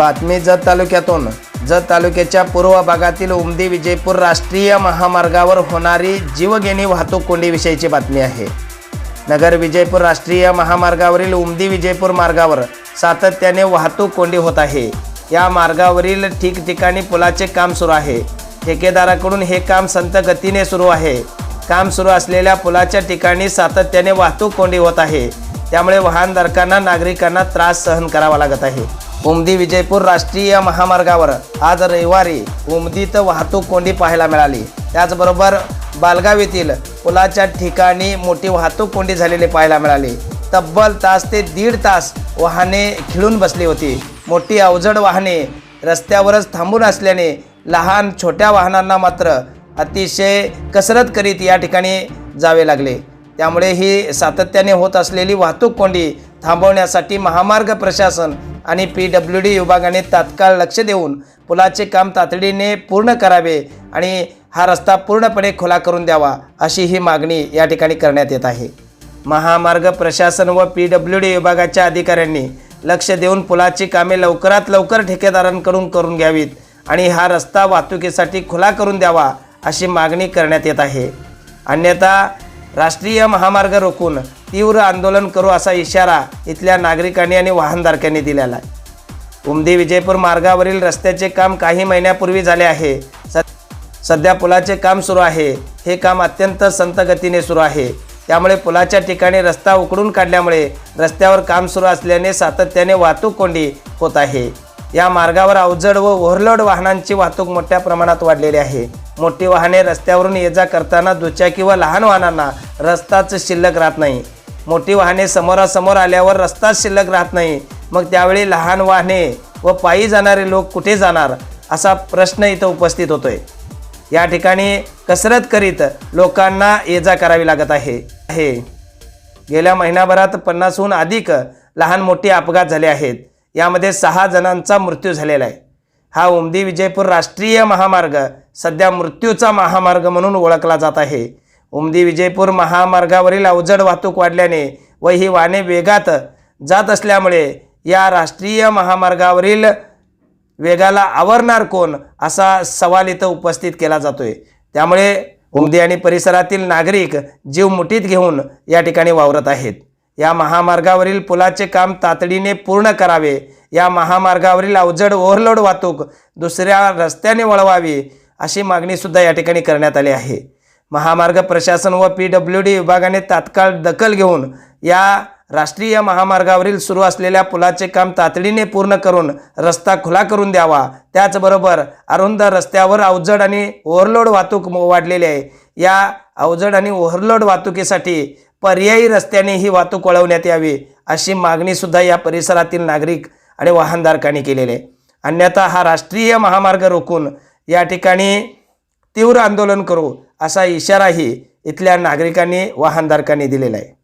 बातमी जत तालुक्यातून. जत तालुक्याच्या पूर्व भागातील उमदी विजयपूर राष्ट्रीय महामार्गावर होणारी जीवघेणी वाहतूक कोंडीविषयीची बातमी आहे. नगर विजयपूर राष्ट्रीय महामार्गावरील उमदी विजयपूर मार्गावर सातत्याने वाहतूक कोंडी होत आहे. या मार्गावरील ठिकठिकाणी पुलाचे काम सुरू आहे. ठेकेदाराकडून हे काम संत गतीने सुरू आहे. काम सुरू असलेल्या पुलाच्या ठिकाणी सातत्याने वाहतूक कोंडी होत आहे. त्यामुळे वाहनधारकांना नागरिकांना त्रास सहन करावा लागत आहे. उमदी विजयपूर राष्ट्रीय महामार्गावर आज रविवारी उमदीत वाहतूक कोंडी पाहायला मिळाली. त्याचबरोबर बालगाव येथील पुलाच्या ठिकाणी मोठी वाहतूक कोंडी झालेली पाहायला मिळाली. तब्बल तास ते दीड तास वाहने खिळून बसली होती. मोठी अवजड वाहने रस्त्यावरच थांबून असल्याने लहान छोट्या वाहनांना मात्र अतिशय कसरत करीत या ठिकाणी जावे लागले. त्यामुळे ही सातत्याने होत असलेली वाहतूक कोंडी थांबवण्यासाठी महामार्ग प्रशासन आणि पी डब्ल्यू डी विभागाने तात्काळ लक्ष देऊन पुलाचे काम तातडीने पूर्ण करावे आणि हा रस्ता पूर्णपणे खुला करून द्यावा अशी ही मागणी या ठिकाणी करण्यात येत आहे. महामार्ग प्रशासन व पी डब्ल्यू डी विभागाच्या अधिकाऱ्यांनी लक्ष देऊन पुलाची कामे लवकरात लवकर ठेकेदारांकडून करून घ्यावीत आणि हा रस्ता वाहतुकीसाठी खुला करून द्यावा अशी मागणी करण्यात येत आहे. अन्यथा राष्ट्रीय महामार्ग रोखून तीव्र आंदोलन करू असा इशारा इथल्या नागरिकांनी आणि वाहनधारकांनी दिलेला आहे. उमदी विजयपूर मार्गावरील रस्त्याचे काम काही महिन्यापूर्वी झाले आहे. स सध्या पुलाचे काम सुरू आहे. हे काम अत्यंत संत गतीने सुरू आहे. त्यामुळे पुलाच्या ठिकाणी रस्ता उकडून काढल्यामुळे रस्त्यावर काम सुरू असल्याने सातत्याने वाहतूक कोंडी होत आहे. या मार्गावर अवजड व ओव्हरलोड वाहनांची वाहतूक मोठ्या प्रमाणात वाढलेली आहे. मोठी वाहने रस्त्यावरून ये जा करताना दुचाकी व लहान वाहनांना रस्ताच शिल्लक राहत नाही. मोठी वाहने समोरासमोर आल्यावर रस्ताच शिल्लक राहत नाही. मग त्यावेळी लहान वाहने व पायी जाणारे लोक कुठे जाणार? असा प्रश्न इथं उपस्थित होतोय. या ठिकाणी कसरत करीत लोकांना ये जा करावी लागत आहे. आहे. गेल्या महिनाभरात पन्नासहून अधिक लहान मोठे अपघात झाले आहेत. यामध्ये सहा जणांचा मृत्यू झालेला आहे. हा उमदी विजयपूर राष्ट्रीय महामार्ग सध्या मृत्यूचा महामार्ग म्हणून ओळखला जात आहे. उमदी विजयपूर महामार्गावरील अवजड वाहतूक वाढल्याने व ही वाहने वेगात जात असल्यामुळे या राष्ट्रीय महामार्गावरील वेगाला आवरणार कोण असा सवाल इथं उपस्थित केला जातोय. त्यामुळे उमदी आणि परिसरातील नागरिक जीव मुठीत घेऊन या ठिकाणी वावरत आहेत. या महामार्गावरील पुलाचे काम तातडीने पूर्ण करावे या महामार्गावरील अवजड ओव्हरलोड वाहतूक दुसऱ्या रस्त्याने वळवावी अशी मागणीसुद्धा या ठिकाणी करण्यात आली आहे. महामार्ग प्रशासन व पी डब्ल्यू डी विभागाने तात्काळ दखल घेऊन या राष्ट्रीय महामार्गावरील सुरू असलेल्या पुलाचे काम तातडीने पूर्ण करून रस्ता खुला करून द्यावा. त्याचबरोबर अरुंद रस्त्यावर अवजड आणि ओव्हरलोड वाहतूक वाढलेली आहे. या अवजड आणि ओव्हरलोड वाहतुकीसाठी पर्यायी रस्त्याने ही वाहतूक वळवण्यात यावी अशी मागणीसुद्धा या परिसरातील नागरिक आणि वाहनधारकांनी केलेले. आहे अन्यथा हा राष्ट्रीय महामार्ग रोखून या ठिकाणी तीव्र आंदोलन करू असा इशाराही इथल्या नागरिकांनी वाहनधारकांनी दिलेला आहे.